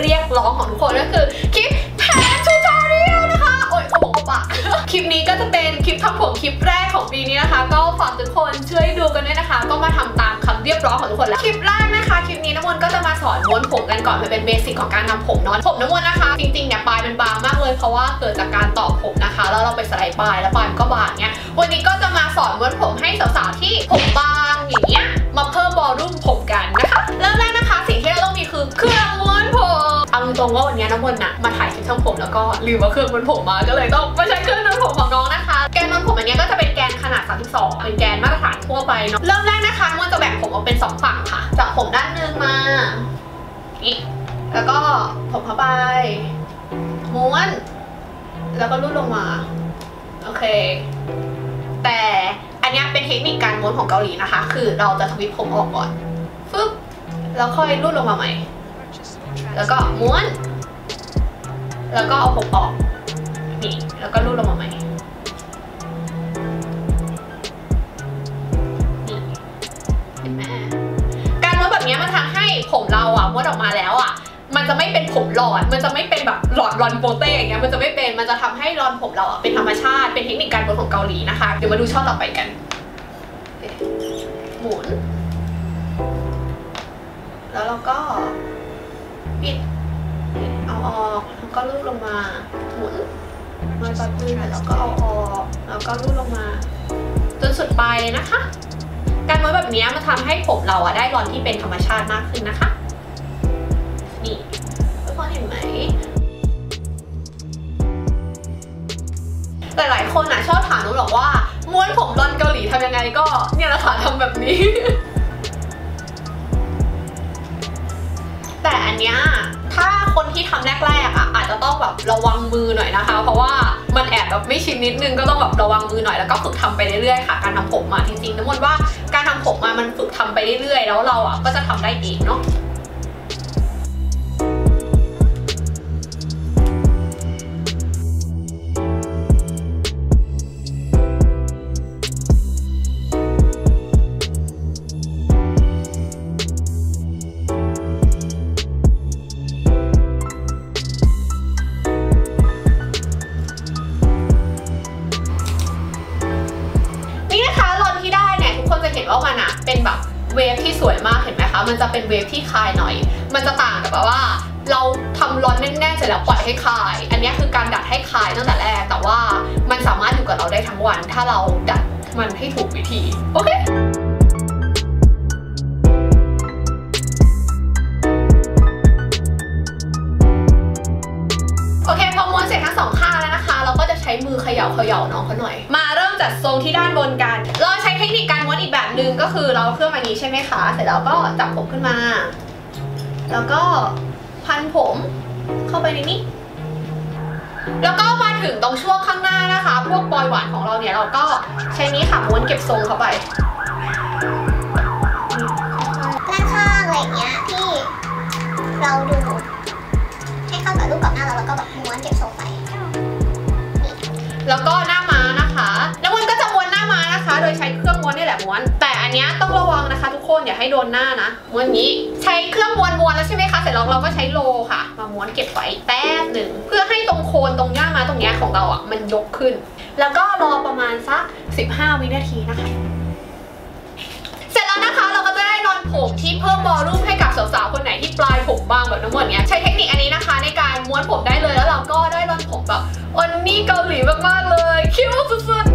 เรียกร้องของทุกคนก็คือคลิปแทนทูตอเรียลนะคะ โอ้ยเขาบอกว่ปากคลิปนี้ก็จะเป็นคลิปทำผมคลิปแรกของปีนี้นะคะ ก็ฝากทุกคนช่วยดูกันด้วยนะคะ ก็มาทำตามคำเรียกร้องของทุกคนแล้วคลิปแรกนะคะคลิปนี้น้ำมนก็จะมาสอนม้วนผมกันก่อนเาเป็นเบสิกของการทำผมเนอะผมน้ำมนนะคะ จริงๆเนี่ยปลายเป็นบางมากเลยเพราะว่าเกิดจากการต่อผมนะคะ แล้วเราไปสไลด์ปลายแล้วปลายก็บางเนี่ยวันนี้ก็จะมาสอนม้วนผมให้สาวๆที่ผมบางอย่างเงี้ยมาเพิ่มบอลรุ่มผมกันนะคะ รงว่าวันนี้น้ำมนต์น่ะมาถ่ายคลิปทำผมแล้วก็ลืมว่าเครื่องม้วนผมมาก็เลยต้องมาใช้เครื่องม้วนผมของน้องนะคะ แกนม้วนผมอันนี้ก็จะเป็นแกนขนาด 32 เป็นแกนมาตรฐานทั่วไปเนาะเริ่มแรกนะคะน้ำมนต์จะแบ่งผมออกเป็นสองฝั่งค่ะจากผมด้านหนึ่งมานี่แล้วก็ผมเข้าไปม้วน แล้วก็รูดลงมา โอเค แต่อันนี้เป็นเทคนิคการม้วนของเกาหลีนะคะ คือเราจะทวิตผมออกก่อนฟึ๊บแล้วค่อยรูดลงมาใหม่ แล้วก็ม้วน แล้วก็เอาผมออกนี่แล้วก็รูดลงมาใหม่นี่เห็นไหมการม้วนแบบนี้มันทำให้ผมเราอะม้วนออกมาแล้วอะมันจะไม่เป็นผมหลอด มันจะไม่เป็นแบบหลอดรอนโปเต้อย่างเงี้ย มันจะไม่เป็น มันจะทำให้รอนผมเราอะเป็นธรรมชาติ เป็นเทคนิคการม้วนของเกาหลีนะคะ เดี๋ยวมาดูช่อต่อไปกัน หมุน แล้วเราก็ ออกแล้วก็ลูบลงมาหมุนมาตัดมือแล้วก็เอาออกแล้วก็ลูบลงมาจนสุดปลายเลยนะคะ การม้วนแบบนี้มันทำให้ผมเราอะได้รอนที่เป็นธรรมชาติมากขึ้นนะคะนี่ทุกคนเห็นไหมหลายๆคนอะชอบถามหนูหรอกว่าม้วนผมรอนเกาหลีทำยังไงก็เนี่ยแหละค่ะทำแบบนี้ แต่อันเนี้ย ระวังมือหน่อยนะคะ เพราะว่ามันแอบแบบไม่ชินนิดนึงก็ต้องแบบระวังมือหน่อยแล้วก็ฝึกทำไปเรื่อยๆค่ะ การทำผมมาจริงๆน้ำมนต์ว่าการทำผมมามันฝึกทำไปเรื่อยๆ แล้วเราอะก็จะทำได้เองเนาะ นว่ามันอะเป็นแบบเวฟที่สวยมากเห็นไหมคะ มันจะเป็นเวฟที่คายหน่อย มันจะต่างกับแบบว่า เราทำรอนแน่นๆเสร็จแล้วปล่อยให้คาย อันนี้คือการดัดให้คายตั้งแต่แรก แต่ว่ามันสามารถอยู่กับเราได้ทั้งวัน ถ้าเราดัดมันให้ถูกวิธี โอเค เขย่าเขย่าน้องเขาหน่อย มาเริ่มจัดทรงที่ด้านบนกัน เราใช้เทคนิคการม้วนอีกแบบหนึ่งก็คือเราเอาเครื่องมานี้ใช่ไหมคะ เสร็จแล้วก็จับผมขึ้นมา แล้วก็พันผมเข้าไปในนี้ แล้วก็มาถึงตรงช่วงข้างหน้านะคะ พวกปลอยหวานของเราเนี่ยเราก็ใช้นี้ค่ะม้วนเก็บทรงเข้าไป แล้วก็หน้าม้านะคะ แล้วมันก็จะม้วนหน้าม้านะคะ โดยใช้เครื่องม้วนนี่แหละม้วน แต่อันเนี้ยต้องระวังนะคะ ทุกคนอย่าให้โดนหน้านะม้วนอย่างนี้ ใช้เครื่องม้วนม้วนแล้วใช่ไหมคะ เสร็จแล้วเราก็ใช้โลค่ะ มาม้วนเก็บไว้แป๊บหนึ่งเพื่อให้ตรงโคนตรงหน้าม้าตรงเนี้ยของเราอะมันยกขึ้น แล้วก็รอประมาณสัก 15 วินาทีนะคะเสร็จแล้วนะคะเราก็จะได้รอนผมที่เพิ่มวอลลุ่มให้กับสาวๆ คนไหนที่ปลายผมบางแบบน้ำมดเนี้ยใช้เทคนิคอันนี้นะคะ ในการม้วนผมได้เลยแล้ว ก็ได้รอนผมแบบอนนี่เกาหลีมากๆเลยคิ้วสุดๆ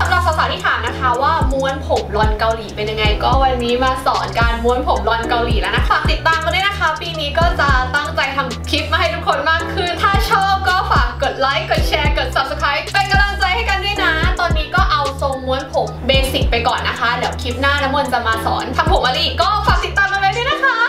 สำหรับสาวๆที่ถามนะคะว่าม้วนผมรอนเกาหลีเป็นยังไง ก็วันนี้มาสอนการม้วนผมรอนเกาหลีแล้วนะคะติดตามกันด้วยนะคะ ปีนี้ก็จะตั้งใจทำคลิปมาให้ทุกคนมากขึ้น ถ้าชอบก็ฝากกดไลค์ ก่อนนะคะ เดี๋ยวคลิปหน้าน้ำมนต์จะมาสอนทำผมอะไรอีกก็ฝากติดตามมาไว้ด้วยนะคะ